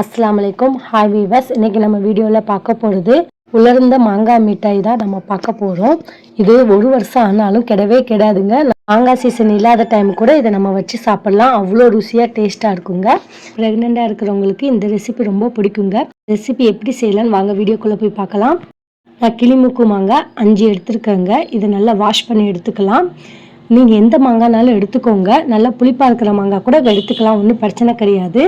அஸ்ஸலாமு அலைக்கும் hi viewers இன்னைக்கு நம்ம வீடியோவில் பார்க்க போகிறது உலர்ந்த மாங்காய் மிட்டாய் தான் நம்ம பார்க்க போகிறோம் இது ஒரு வருஷம் ஆனாலும் கிடவே கிடாதுங்க. மாங்காய் சீசன் இல்லாத டைம் கூட இதை நம்ம வச்சு சாப்பிட்லாம். அவ்வளோ ருசியாக டேஸ்ட்டாக இருக்குங்க. ப்ரெக்னெண்ட்டாக இருக்கிறவங்களுக்கு இந்த ரெசிபி ரொம்ப பிடிக்குங்க. ரெசிபி எப்படி செய்யலான்னு வாங்க வீடியோக்குள்ளே போய் பார்க்கலாம். நான் கிளிமுக்கு மாங்காய் அஞ்சு எடுத்துருக்கேங்க. இதை நல்லா வாஷ் பண்ணி எடுத்துக்கலாம். நீங்கள் எந்த மாங்காய்னாலும் எடுத்துக்கோங்க. நல்லா புளிப்பாக இருக்கிற மாங்காய் கூட எடுத்துக்கலாம். ஒன்றும் பிரச்சனை கிடையாது.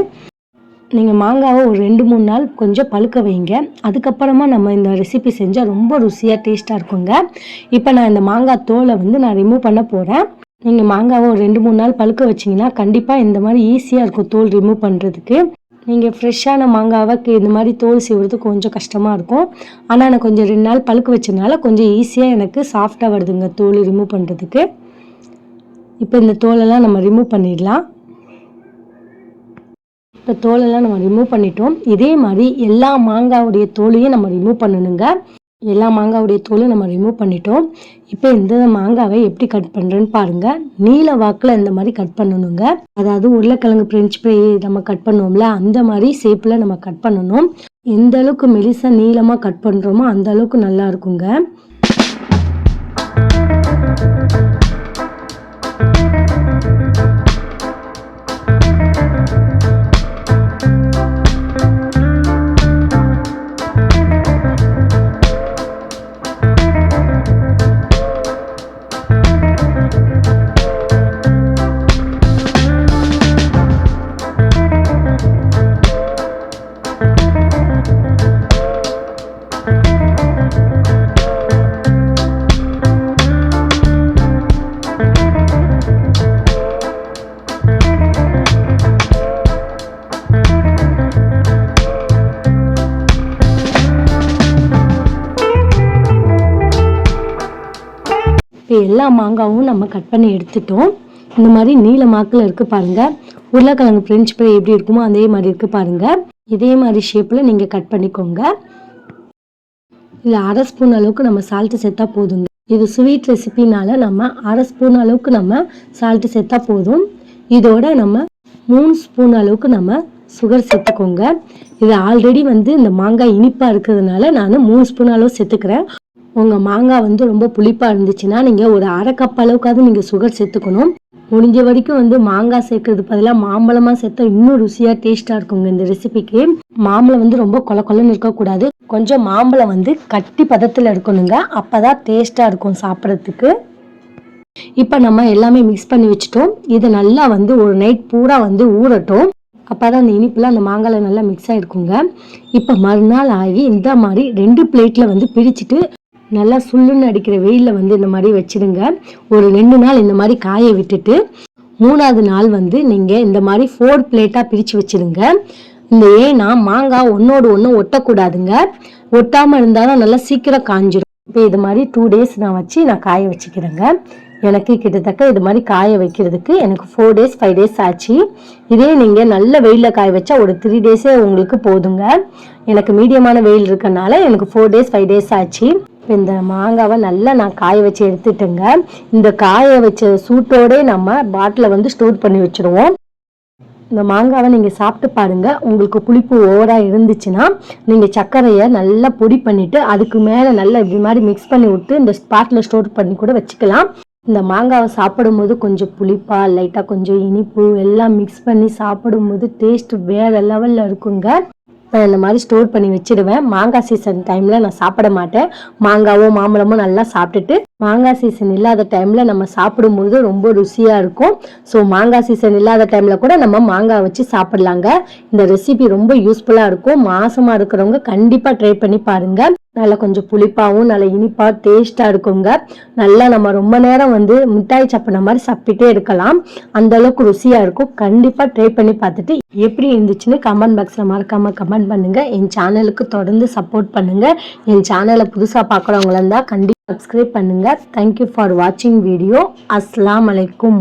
நீங்கள் மாங்காவை ஒரு ரெண்டு மூணு நாள் கொஞ்சம் பழுக்க வைங்க. அதுக்கப்புறமா நம்ம இந்த ரெசிபி செஞ்சால் ரொம்ப ருசியாக டேஸ்ட்டாக இருக்குங்க. இப்போ நான் இந்த மாங்காய் தோலை வந்து நான் ரிமூவ் பண்ண போகிறேன் நீங்கள் மாங்காவை ஒரு ரெண்டு மூணு நாள் பழுக்க வச்சிங்கன்னா கண்டிப்பாக இந்த மாதிரி ஈஸியாக இருக்கும் தோல் ரிமூவ் பண்ணுறதுக்கு நீங்கள் ஃப்ரெஷ்ஷான மாங்காவை இந்த மாதிரி தோல் செய்வது கொஞ்சம் கஷ்டமாக இருக்கும். ஆனால் நான் கொஞ்சம் ரெண்டு நாள் பழுக்க வச்சதுனால கொஞ்சம் ஈஸியாக எனக்கு சாஃப்டாக வருதுங்க தோல் ரிமூவ் பண்ணுறதுக்கு இப்போ இந்த தோலெல்லாம் நம்ம ரிமூவ் பண்ணிடலாம். இப்போ தோலெல்லாம் நம்ம ரிமூவ் பண்ணிட்டோம். இதே மாதிரி எல்லா மாங்காவுடைய தோலையும் நம்ம ரிமூவ் பண்ணணுங்க. எல்லா மாங்காவுடைய தோலும் நம்ம ரிமூவ் பண்ணிட்டோம். இப்போ இந்த மாங்காவை எப்படி கட் பண்ணுறேன்னு பாருங்கள் நீல வாக்கில் இந்த மாதிரி கட் பண்ணணுங்க. அதாவது உருளைக்கிழங்கு பிரெஞ்சு ஃப்ரை நம்ம கட் பண்ணுவோம்ல அந்த மாதிரி ஷேப்பில் நம்ம கட் பண்ணணும். எந்த அளவுக்கு மெலிசாக நீளமாக கட் பண்ணுறோமோ அந்த அளவுக்கு நல்லா இருக்குங்க. இப்போ எல்லா மாங்காவும் நம்ம கட் பண்ணி எடுத்துட்டோம். இந்த மாதிரி நீல மாக்கில் இருக்கு பாருங்கள் உருளைக்கிழங்கு ஃப்ரெஞ்ச் ஃப்ரை எப்படி இருக்குமோ அதே மாதிரி இருக்கு பாருங்கள் இதே மாதிரி ஷேப்பில் நீங்கள் கட் பண்ணிக்கோங்க. இதில் அரை ஸ்பூன் அளவுக்கு நம்ம சால்ட்டு சேர்த்தா போதுங்க. இது ஸ்வீட் ரெசிபினால நம்ம அரை ஸ்பூன் அளவுக்கு நம்ம சால்ட்டு சேர்த்தா போதும். இதோட நம்ம மூணு ஸ்பூன் அளவுக்கு நம்ம சுகர் சேர்த்துக்கோங்க. இது ஆல்ரெடி வந்து இந்த மாங்காய் இனிப்பாக இருக்கிறதுனால நான் மூணு ஸ்பூன் அளவு சேர்த்துக்கிறேன். உங்கள் மாங்காய் வந்து ரொம்ப புளிப்பாக இருந்துச்சுன்னா நீங்கள் ஒரு அரை கப் அளவுக்காவது நீங்கள் சுகர் சேர்த்துக்கணும். முடிஞ்ச வரைக்கும் வந்து மாங்காய் சேர்க்கறது பதிலாக மாம்பழமாக சேர்த்தா இன்னும் ருசியாக டேஸ்ட்டாக இருக்குங்க இந்த ரெசிபிக்கு மாம்பழம் வந்து ரொம்ப கொல கொலன்னு இருக்கக்கூடாது. கொஞ்சம் மாம்பழம் வந்து கட்டி பதத்தில் இருக்கணுங்க அப்போ தான் டேஸ்ட்டாக இருக்கும் சாப்பிட்றதுக்கு. இப்போ நம்ம எல்லாமே மிக்ஸ் பண்ணி வச்சுட்டோம். இது நல்லா வந்து ஒரு நைட் பூரா வந்து ஊறட்டும். அப்போ தான் அந்த இனிப்புலாம் அந்த மாங்காயில் நல்லா மிக்ஸ் ஆகிருக்குங்க இப்போ மறுநாள் ஆகி இந்த மாதிரி ரெண்டு பிளேட்டில் வந்து பிரிச்சுட்டு நல்லா சுள்ளுன்னு அடிக்கிற வெயிலில் வந்து இந்த மாதிரி வச்சுடுங்க ஒரு ரெண்டு நாள் இந்த மாதிரி காய விட்டுட்டு மூணாவது நாள் வந்து நீங்கள் இந்த மாதிரி ஃபோர் பிளேட்டாக பிரித்து வச்சுடுங்க இந்த ஏன்னா மாங்காய் ஒன்றோடு ஒன்று ஒட்டக்கூடாதுங்க. ஒட்டாமல் இருந்தாலும் நல்லா சீக்கிரம் காஞ்சிடும் இப்போ இது மாதிரி டூ டேஸ் நான் வச்சு நான் காய வச்சுக்கிறேங்க. எனக்கு கிட்டத்தட்ட இது மாதிரி காய வைக்கிறதுக்கு எனக்கு ஃபோர் டேஸ் ஃபைவ் டேஸ் ஆச்சு. இதே நீங்கள் நல்ல வெயிலில் காய வச்சா ஒரு த்ரீ டேஸே உங்களுக்கு போதுங்க. எனக்கு மீடியமான வெயில் இருக்கனால எனக்கு ஃபோர் டேஸ் ஃபைவ் டேஸ் ஆச்சு. இப்போ இந்த மாங்காவை நல்லா நான் காய வச்சு எடுத்துட்டேங்க. இந்த காய வச்ச சூட்டோடே நம்ம பாட்டில் வந்து ஸ்டோர் பண்ணி வச்சுருவோம். இந்த மாங்காவை நீங்கள் சாப்பிட்டு பாருங்கள் உங்களுக்கு புளிப்பு ஓவராக இருந்துச்சுன்னா நீங்கள் சர்க்கரையை நல்லா பொடி பண்ணிவிட்டு அதுக்கு மேலே நல்லா இப்படி மாதிரி மிக்ஸ் பண்ணி விட்டு இந்த ஸ்பாட்டில் ஸ்டோர் பண்ணி கூட வச்சுக்கலாம். இந்த மாங்காவை சாப்பிடும்போது கொஞ்சம் புளிப்பாக லைட்டாக கொஞ்சம் இனிப்பு எல்லாம் மிக்ஸ் பண்ணி சாப்பிடும்போது டேஸ்ட் வேறு லெவலில் இருக்குங்க. நான் இந்த மாதிரி ஸ்டோர் பண்ணி வச்சிடுவேன். மாங்காய் சீசன் டைமில் நான் சாப்பிட மாட்டேன். மாங்காவோ மாம்பழமோ நல்லா சாப்பிட்டுட்டு மாங்காய் சீசன் இல்லாத டைமில் நம்ம சாப்பிடும்போது ரொம்ப ருசியாக இருக்கும். ஸோ மாங்காய் சீசன் இல்லாத டைமில் கூட நம்ம மாங்காய் வச்சு சாப்பிட்லாங்க. இந்த ரெசிபி ரொம்ப யூஸ்ஃபுல்லாக இருக்கும். மாசமாக இருக்கிறவங்க கண்டிப்பாக ட்ரை பண்ணி பாருங்கள் நல்லா கொஞ்சம் புளிப்பாகவும் நல்லா இனிப்பாக டேஸ்ட்டாக இருக்குங்க. நல்லா நம்ம ரொம்ப நேரம் வந்து மிட்டாய் சப்பின மாதிரி சாப்பிட்டுட்டே இருக்கலாம். அந்த அளவுக்கு ருசியாக இருக்கும். கண்டிப்பாக ட்ரை பண்ணி பார்த்துட்டு எப்படி இருந்துச்சுன்னு கமெண்ட் பாக்ஸில் மறக்காமல் கமெண்ட் பண்ணுங்கள் என் சேனலுக்கு தொடர்ந்து சப்போர்ட் பண்ணுங்கள் என் சேனலை புதுசாக பார்க்குறவங்களா இருந்தால் கண்டிப்பாக சப்ஸ்கிரைப் பண்ணுங்கள் தேங்க்யூ ஃபார் வாட்சிங் வீடியோ அஸ்லாம் அலைக்கும்